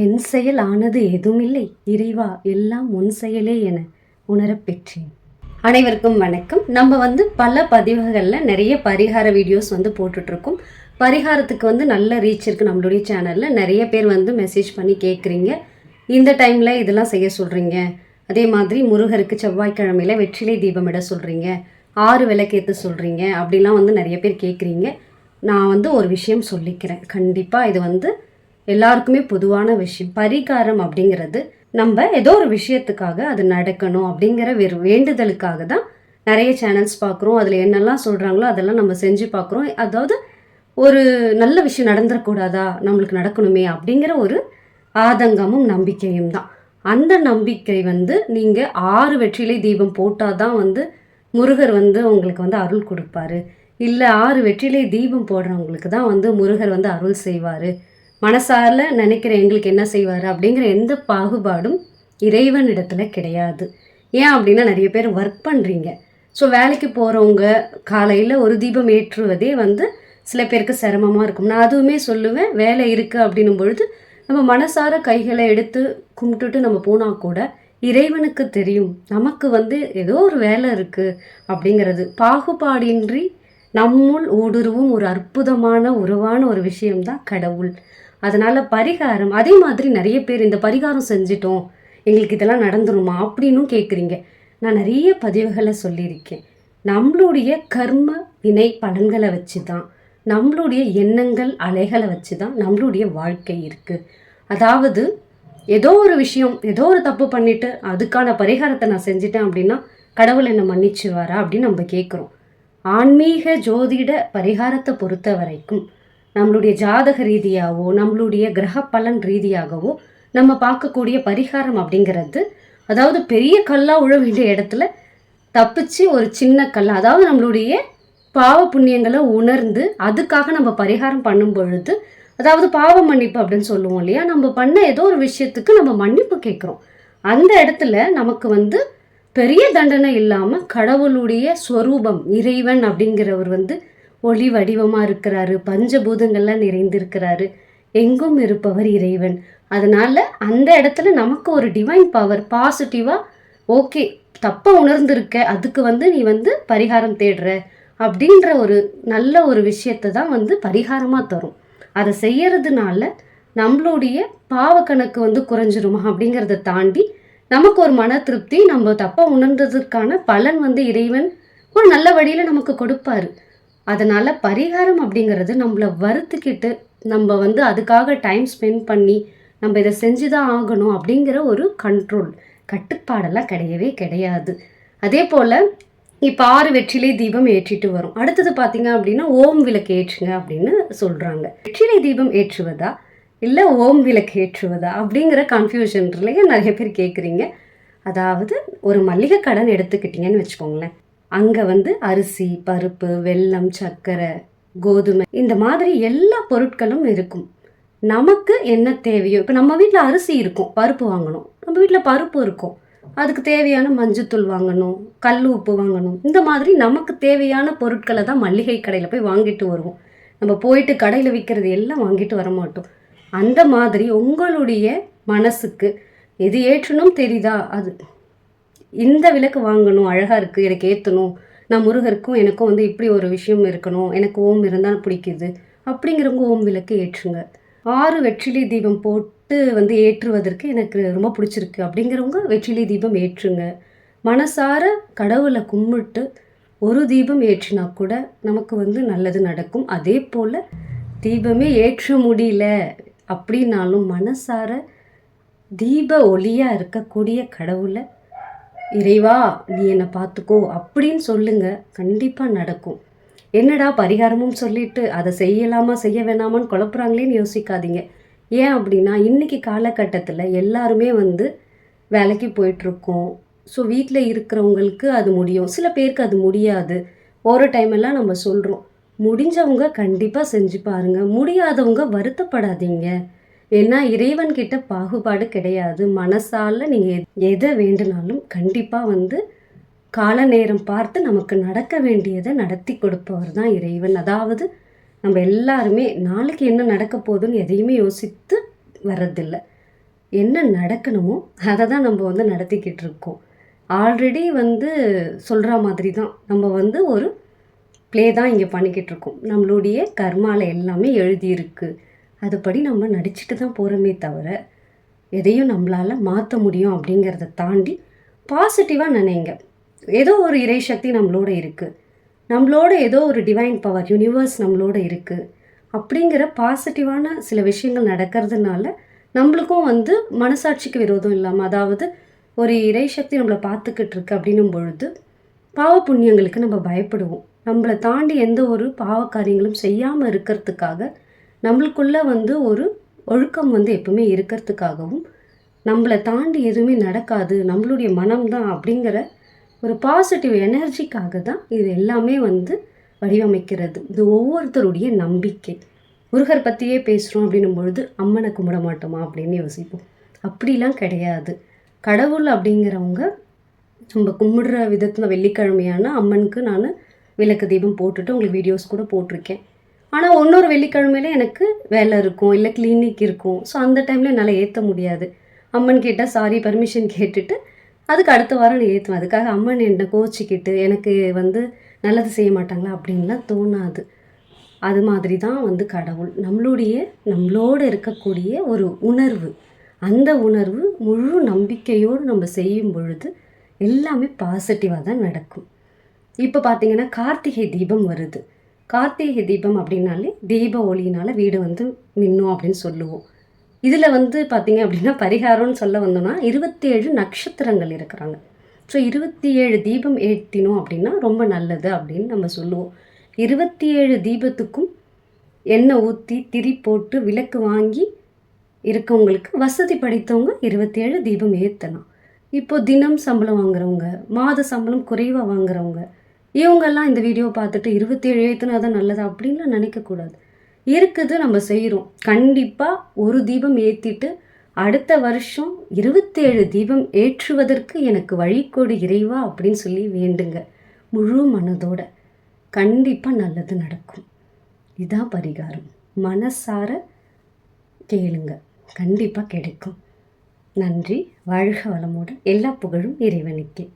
என் செயல் ஆனது எதுவுமில்லை இறைவா எல்லாம் உன் செயலே என உணரப்பெற்றேன் அனைவருக்கும் வணக்கம். நம்ம வந்து பல பதிவுகளில் நிறைய பரிகார வீடியோஸ் வந்து போட்டுட்ருக்கோம். பரிகாரத்துக்கு வந்து நல்ல ரீச் இருக்குது நம்மளுடைய சேனலில் நிறைய பேர் வந்து மெசேஜ் பண்ணி கேட்குறீங்க இந்த டைமில் இதெல்லாம் செய்ய சொல்கிறீங்க அதே மாதிரி முருகருக்கு செவ்வாய்க்கிழமையில் வெற்றிலை தீபமிட சொல்கிறீங்க ஆறு விளக்கேற்ற சொல்கிறீங்க அப்படிலாம் வந்து நிறைய பேர் கேட்குறீங்க நான் வந்து ஒரு விஷயம் சொல்லிக்கிறேன். கண்டிப்பாக இது வந்து எல்லாருக்குமே பொதுவான விஷயம். பரிகாரம் அப்படிங்கிறது நம்ம ஏதோ ஒரு விஷயத்துக்காக அது நடக்கணும் அப்படிங்கிற வெறும் வேண்டுதலுக்காக தான் நிறைய சேனல்ஸ் பார்க்குறோம். அதில் என்னெல்லாம் சொல்கிறாங்களோ அதெல்லாம் நம்ம செஞ்சு பார்க்குறோம். அதாவது ஒரு நல்ல விஷயம் நடந்துடக்கூடாதா நம்மளுக்கு நடக்கணுமே அப்படிங்கிற ஒரு ஆதங்கமும் நம்பிக்கையும் தான். அந்த நம்பிக்கை வந்து நீங்கள் ஆறு வெற்றிலை தீபம் போட்டால் தான் வந்து முருகர் வந்து உங்களுக்கு வந்து அருள் கொடுப்பாரு. இல்லை ஆறு வெற்றிலை தீபம் போடுறவங்களுக்கு தான் வந்து முருகர் வந்து அருள் செய்வார். மனசாரில் நினைக்கிற எங்களுக்கு என்ன செய்வார் அப்படிங்கிற எந்த பாகுபாடும் இறைவனிடத்துல கிடையாது. ஏன் அப்படின்னா நிறைய பேர் ஒர்க் பண்ணுறீங்க ஸோ வேலைக்கு போகிறவங்க காலையில் ஒரு தீபம் ஏற்றுவதே வந்து சில பேருக்கு சிரமமாக இருக்கும். நான் அதுவுமே சொல்லுவேன் வேலை இருக்குது அப்படின்னும் பொழுது நம்ம மனசார கைகளை எடுத்து கும்பிட்டுட்டு நம்ம போனால் கூட இறைவனுக்கு தெரியும். நமக்கு வந்து ஏதோ ஒரு வேலை இருக்குது அப்படிங்கிறது. பாகுபாடின்றி நம்முள் ஊடுருவும் ஒரு அற்புதமான உருவான ஒரு விஷயம்தான் கடவுள். அதனால் பரிகாரம் அதே மாதிரி நிறைய பேர் இந்த பரிகாரம் செஞ்சிட்டோம் எங்களுக்கு இதெல்லாம் நடந்துருமா அப்படின்னும் கேட்குறீங்க நான் நிறைய பதிவுகளை சொல்லியிருக்கேன். நம்மளுடைய கர்ம வினை பலன்களை வச்சு தான் நம்மளுடைய எண்ணங்கள் அலைகளை வச்சு தான் நம்மளுடைய வாழ்க்கை இருக்குது அதாவது ஏதோ ஒரு விஷயம் ஏதோ ஒரு தப்பு பண்ணிவிட்டு அதுக்கான பரிகாரத்தை நான் செஞ்சிட்டேன் அப்படின்னா கடவுள் என்னை மன்னிச்சுவாரா அப்படின்னு நம்ம கேட்குறோம் ஆன்மீக ஜோதிட பரிகாரத்தை பொறுத்த வரைக்கும் நம்மளுடைய ஜாதக ரீதியாகவோ நம்மளுடைய கிரக பலன் ரீதியாகவோ நம்ம பார்க்கக்கூடிய பரிகாரம் அப்படிங்கிறது அதாவது பெரிய கல்லாக உழ வேண்டிய இடத்துல தப்பிச்சு ஒரு சின்ன கல் அதாவது நம்மளுடைய பாவ புண்ணியங்களை உணர்ந்து அதுக்காக நம்ம பரிகாரம் பண்ணும் பொழுது அதாவது பாவ மன்னிப்பு அப்படின்னு சொல்லுவோம் இல்லையா நம்ம பண்ண ஏதோ ஒரு விஷயத்துக்கு நம்ம மன்னிப்பு கேட்குறோம். அந்த இடத்துல நமக்கு வந்து பெரிய தண்டனை இல்லாமல் கடவுளுடைய ஸ்வரூபம் இறைவன் அப்படிங்கிறவர் வந்து ஒளி வடிவமாக இருக்கிறாரு பஞ்சபூதங்கள்லாம் நிறைந்திருக்கிறாரு. எங்கும் இருப்பவர் இறைவன். அதனால அந்த இடத்துல நமக்கு ஒரு டிவைன் பவர் பாசிட்டிவாக ஓகே தப்பாக உணர்ந்திருக்க அதுக்கு வந்து நீ வந்து பரிகாரம் தேடுற அப்படின்ற ஒரு நல்ல ஒரு விஷயத்தை தான் வந்து பரிகாரமாக தரும். அதை செய்யறதுனால நம்மளுடைய பாவ கணக்கு வந்து குறைஞ்சிருமா அப்படிங்கிறத தாண்டி நமக்கு ஒரு மன திருப்தி நம்ம தப்பாக உணர்ந்ததுக்கான பலன் வந்து இறைவன் ஒரு நல்ல வழியில் நமக்கு கொடுப்பாரு. அதனால் பரிகாரம் அப்படிங்கிறது நம்மளை வருத்துக்கிட்டு நம்ம வந்து அதுக்காக டைம் ஸ்பெண்ட் பண்ணி நம்ம இதை செஞ்சு தான் ஆகணும் அப்படிங்கிற ஒரு கண்ட்ரோல் கட்டுப்பாடெல்லாம் கிடையவே கிடையாது. அதே போல் இப்போ ஆறு வெற்றிலை தீபம் ஏற்றிட்டு வரும். அடுத்தது பார்த்தீங்க அப்படின்னா ஓம் விளக்கு ஏற்றுங்க அப்படின்னு சொல்கிறாங்க வெற்றிலை தீபம் ஏற்றுவதா? இல்லை ஓம் விளக்கு ஏற்றுவதா? அப்படிங்கிற கன்ஃபியூஷன்லையே நிறைய பேர் கேட்குறீங்க அதாவது ஒரு மல்லிகை கடன் எடுத்துக்கிட்டிங்கன்னு வச்சுக்கோங்களேன். அங்கே வந்து அரிசி பருப்பு வெல்லம் சர்க்கரை கோதுமை இந்த மாதிரி எல்லா பொருட்களும் இருக்கும். நமக்கு என்ன தேவையோ இப்போ நம்ம வீட்டில் அரிசி இருக்கும் பருப்பு வாங்கணும். நம்ம வீட்டில் பருப்பு இருக்கும். அதுக்கு தேவையான மஞ்சத்தூள் வாங்கணும் கல் உப்பு வாங்கணும். இந்த மாதிரி நமக்கு தேவையான பொருட்களை தான் மளிகை கடையில் போய் வாங்கிட்டு வருவோம். நம்ம போயிட்டு கடையில் விற்கிறது எல்லாம் வாங்கிட்டு வர மாட்டோம். அந்த மாதிரி உங்களுடைய மனசுக்கு எது ஏற்றணும் தெரியுதா? அது இந்த விளக்கு வாங்கணும் அழகாக இருக்குது எனக்கு ஏற்றணும் நான் முருகருக்கும் எனக்கும் வந்து இப்படி ஒரு விஷயம் இருக்கணும். எனக்கு ஓம் இருந்தால் பிடிக்குது. அப்படிங்கிறவங்க ஓம் விளக்கு ஏற்றுங்க. ஆறு வெற்றிலை தீபம் போட்டு வந்து ஏற்றுவதற்கு எனக்கு ரொம்ப பிடிச்சிருக்கு. அப்படிங்கிறவங்க வெற்றிலை தீபம் ஏற்றுங்க. மனசார கடவுளை கும்பிட்டு ஒரு தீபம் ஏற்றினா கூட நமக்கு வந்து நல்லது நடக்கும். அதே போல் தீபமே ஏற்ற முடியல அப்படின்னாலும் மனசார தீப ஒளியாக இருக்கக்கூடிய கடவுளை இறைவா நீ என்னை பார்த்துக்கோ அப்படின்னு சொல்லுங்க. கண்டிப்பாக நடக்கும். என்னடா பரிகாரமும் சொல்லிட்டு அதை செய்யலாமா செய்ய வேணாமான்னு குழப்புறாங்களேன்னு யோசிக்காதீங்க. ஏன் அப்படின்னா இன்றைக்கி காலகட்டத்தில் எல்லாருமே வந்து வேலைக்கு போயிட்டுருக்கோம். ஸோ வீட்டில் இருக்கிறவங்களுக்கு அது முடியும். சில பேருக்கு அது முடியாது. ஒரு டைம் எல்லாம் நம்ம சொல்கிறோம் முடிஞ்சவங்க கண்டிப்பாக செஞ்சு பாருங்கள் முடியாதவங்க வருத்தப்படாதீங்க. ஏன்னா இறைவன்கிட்ட பாகுபாடு கிடையாது. மனசால நீங்கள் எதை வேண்டுனாலும் கண்டிப்பாக வந்து கால நேரம் பார்த்து நமக்கு நடக்க வேண்டியதை நடத்தி கொடுப்பவர் தான் இறைவன். அதாவது நம்ம எல்லாருமே நாளைக்கு என்ன நடக்க போகுதுன்னு எதையுமே யோசித்து வர்றதில்ல. என்ன நடக்கணுமோ அதை தான் நம்ம வந்து நடத்திக்கிட்டு இருக்கோம். ஆல்ரெடி வந்து சொல்கிற மாதிரி தான் நம்ம வந்து ஒரு ப்ளே தான் இங்கே பண்ணிக்கிட்டு இருக்கோம். நம்மளுடைய கர்மாவில் எல்லாமே எழுதியிருக்கு. அதுபடி நம்ம நடிச்சுட்டு தான் போகிறோமே தவிர எதையும் நம்மளால் மாற்ற முடியும் அப்படிங்கிறத தாண்டி பாசிட்டிவாக நினைங்க. ஏதோ ஒரு இறை சக்தி நம்மளோட இருக்குது நம்மளோட ஏதோ ஒரு டிவைன் பவர் யூனிவர்ஸ் நம்மளோட இருக்குது அப்படிங்கிற பாசிட்டிவான சில விஷயங்கள் நடக்கிறதுனால நம்மளுக்கும் வந்து மனசாட்சிக்கு விரோதம் இல்லாமல் அதாவது ஒரு இறை சக்தி நம்மளை பார்த்துக்கிட்டு இருக்கு அப்படின்னும் பொழுது பாவ புண்ணியங்களுக்கு நம்ம பயப்படுவோம். நம்மளை தாண்டி எந்த ஒரு பாவ காரியங்களும் செய்யாமல் இருக்கிறதுக்காக நம்மளுக்குள்ளே வந்து ஒரு ஒழுக்கம் வந்து எப்பவுமே இருக்கிறதுக்காகவும் நம்மளை தாண்டி எதுவுமே நடக்காது நம்மளுடைய மனம்தான் அப்படிங்கிற ஒரு பாசிட்டிவ் எனர்ஜிக்காக தான் இது எல்லாமே வந்து வடிவமைக்கிறது. இது ஒவ்வொருத்தருடைய நம்பிக்கை. முருகர் பற்றியே பேசுகிறோம் அப்படின்னும் பொழுது அம்மனை கும்பிட மாட்டோமா? அப்படின்னு யோசிப்போம். அப்படிலாம் கிடையாது. கடவுள் அப்படிங்கிறவங்க நம்ம கும்பிடுற விதத்தில் வெள்ளிக்கிழமையான அம்மனுக்கு நான் விளக்கு தீபம் போட்டுட்டு உங்களுக்கு வீடியோஸ் கூட போட்டிருக்கேன். ஆனால் இன்னொரு வெள்ளிக்கிழமையில எனக்கு வேலை இருக்கும் இல்லை கிளினிக் இருக்கும். ஸோ அந்த டைமில் என்னால் ஏற்ற முடியாது. அம்மன் கேட்டால் சாரி பர்மிஷன் கேட்டுட்டு அதுக்கு அடுத்த வாரம் நான் ஏற்றுவேன் அதுக்காக அம்மன் என்னை கோச்சிக்கிட்டு எனக்கு வந்து நல்லது செய்ய மாட்டாங்களா? அப்படின்லாம் தோணாது. அது மாதிரி தான் வந்து கடவுள். நம்மளுடைய நம்மளோட இருக்கக்கூடிய ஒரு உணர்வு. அந்த உணர்வு முழு நம்பிக்கையோடு நம்ம செய்யும் பொழுது எல்லாமே பாசிட்டிவாக தான் நடக்கும். இப்போ பார்த்தீங்கன்னா கார்த்திகை தீபம் வருது. கார்த்திகை தீபம் அப்படின்னாலே தீப ஒளியினால் வீடு வந்து மின்னும் அப்படின்னு சொல்லுவோம். இதில் வந்து பார்த்திங்க அப்படின்னா பரிகாரம்னு சொல்ல வந்தோம்னா இருபத்தி ஏழு நட்சத்திரங்கள் இருக்கிறாங்க. ஸோ இருபத்தி ஏழு தீபம் ஏற்றினோம் அப்படின்னா ரொம்ப நல்லது அப்படின்னு நம்ம சொல்லுவோம். இருபத்தி ஏழு தீபத்துக்கும் எண்ணெய் ஊற்றி திரி போட்டு விளக்கு வாங்கி இருக்கவங்களுக்கு வசதி படைத்தவங்க இருபத்தி ஏழு தீபம் ஏற்றலாம் இப்போ தினம் சம்பளம் வாங்குறவங்க மாத சம்பளம் குறைவாக வாங்குறவங்க இவங்கெல்லாம் இந்த வீடியோ பார்த்துட்டு இருபத்தி ஏழு ஏற்றுனா தான் நல்லதா அப்படின்லாம் நினைக்கக்கூடாது. இருக்குது நம்ம செய்கிறோம் கண்டிப்பாக ஒரு தீபம் ஏற்றிட்டு அடுத்த வருஷம் இருபத்தேழு தீபம் ஏற்றுவதற்கு எனக்கு வழிகோடு இறைவா அப்படின்னு சொல்லி வேண்டுங்க. முழு மனதோட. கண்டிப்பாக நல்லது நடக்கும். இதான் பரிகாரம். மனசார கேளுங்க. கண்டிப்பாக கிடைக்கும். நன்றி. வாழ்க வளமுடன். எல்லா புகழும் இறைவனுக்கே.